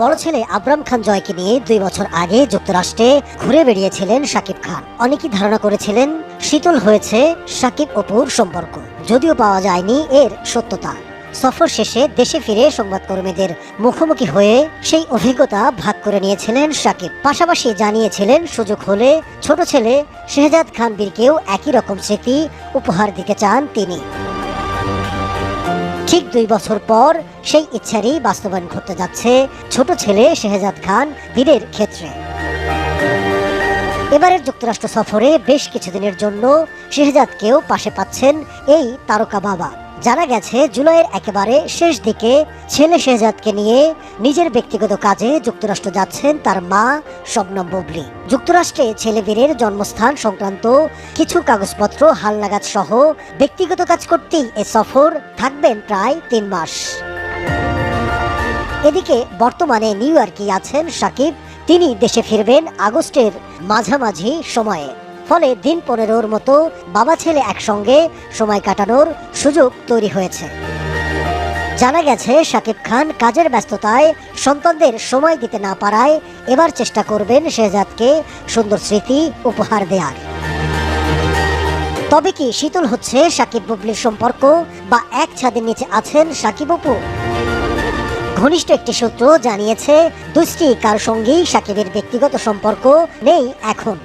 বড় ছেলে আবরাম খান জয়কে নিয়ে দুই বছর আগে যুক্তরাষ্ট্রে ঘুরে বেরিয়েছিলেন শাকিব খান। অনেকেই ধারণা করেছিলেন শীতল হয়েছে শাকিব অপুর সম্পর্ক। যদিও পাওয়া যায়নি এর সত্যতা। সফর শেষে দেশে ফিরে সংবাদকর্মীদের মুখোমুখি হয়ে সেই অভিজ্ঞতা ভাগ করে নিয়েছিলেন শাকিব। পাশাপাশি জানিয়েছিলেন, সুযোগ হলে ছোট ছেলে শেহজাদ খান বীরকেও একই রকম স্মৃতি উপহার দিতে চান তিনি। ঠিক দুই বছর পর সেই ইচ্ছারই বাস্তবায়ন করতে যাচ্ছে ছোট ছেলে শেহজাদ খান বীরের ক্ষেত্রে। এবারের যুক্তরাষ্ট্র সফরে বেশ কিছুদিনের জন্য শেহজাদকেও পাশে পাচ্ছেন এই তারকা বাবা। জানা গেছে, জুলাইয়ের একেবারে শেষ দিকে ছেলে শেহজাদকে নিয়ে নিজের ব্যক্তিগত কাজে যুক্তরাষ্ট্র যাচ্ছেন তার মা শবনম বুবলি। যুক্তরাষ্ট্রে ছেলে বীরের জন্মস্থান সংক্রান্ত কিছু কাগজপত্র, হালনাগাদ সহ ব্যক্তিগত কাজ করতেই এ সফর থাকবেন প্রায় তিন মাস। এদিকে বর্তমানে নিউ ইয়র্কে আছেন সাকিব। তিনি দেশে ফিরবেন আগস্টের মাঝামাঝি সময়ে। ফলে দিন পনেরোর মতো বাবা ছেলে একসঙ্গে সময় কাটানোর সুযোগ তৈরি হয়েছে। জানা গেছে, শাকিব খান কাজের ব্যস্ততায় সন্তানদের সময় দিতে না পারায় এবার চেষ্টা করবেন শেহজাদকে সুন্দর স্মৃতি উপহার দেওয়ার তবে কি শীতল হচ্ছে সাকিব বুবলির সম্পর্ক বা এক ছাদের নিচে আছেন সাকিব অপু? ঘনিষ্ঠ একটি সূত্র জানিয়েছে, দুষ্টি কার সঙ্গেই সাকিবের ব্যক্তিগত সম্পর্ক নেই এখন।